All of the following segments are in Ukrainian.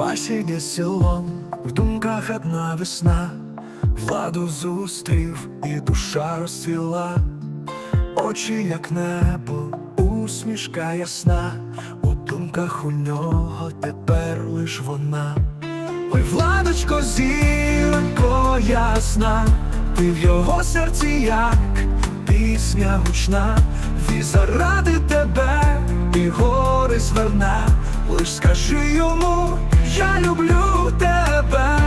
Вася йде селом, в думках одна весна, владу зустрів і душа розцвіла, очі, як небо, усмішка ясна, у думках у нього тепер лиш вона. Ой, владочко, зіронько ясна, ти в його серці як пісня гучна, Він заради тебе і гори зверне, лиш скажи йому, я люблю тебе.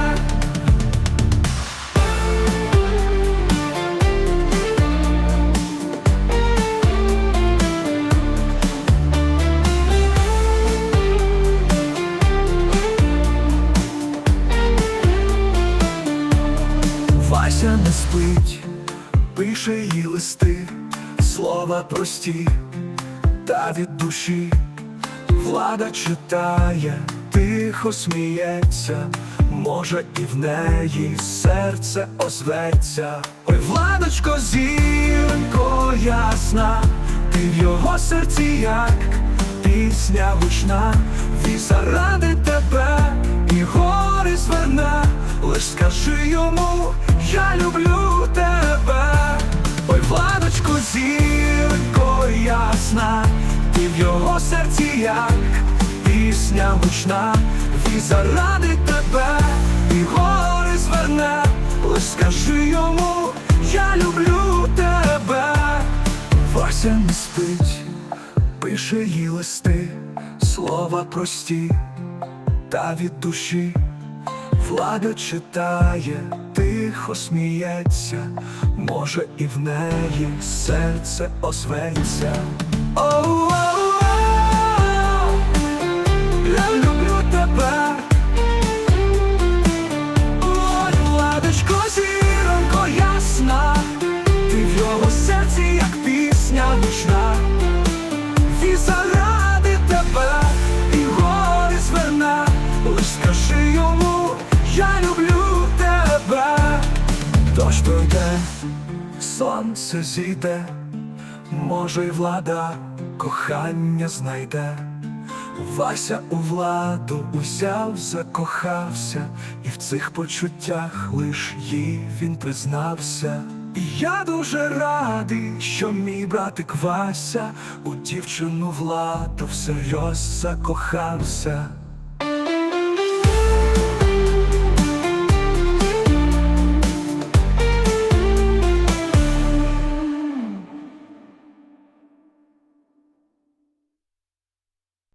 Вася не спить, пише їй листи, слова прості, та від душі. Влада читає, тихо сміється, може і в неї серце озветься. Ой, владочко, зіронько ясна, ти в його серці як пісня гучна, Він заради тебе і гори зверне, лиш скажи йому, я люблю тебе. Ой, владочко, зіронько ясна, ти в його серці як пісня гучна, Він заради тебе і гори зверне, лиш скажи йому, я люблю тебе. Вася не спить, пише їй листи, слова прості, та від душі. Влада читає, тихо сміється, може і в неї серце озветься. Оу-оу-оу, Дощ пройде, сонце зійде, може й влада кохання знайде. Вася у владу узяв, закохався, і в цих почуттях лиш їй він признався. І я дуже радий, що мій братик Вася у дівчину владу всерйоз закохався.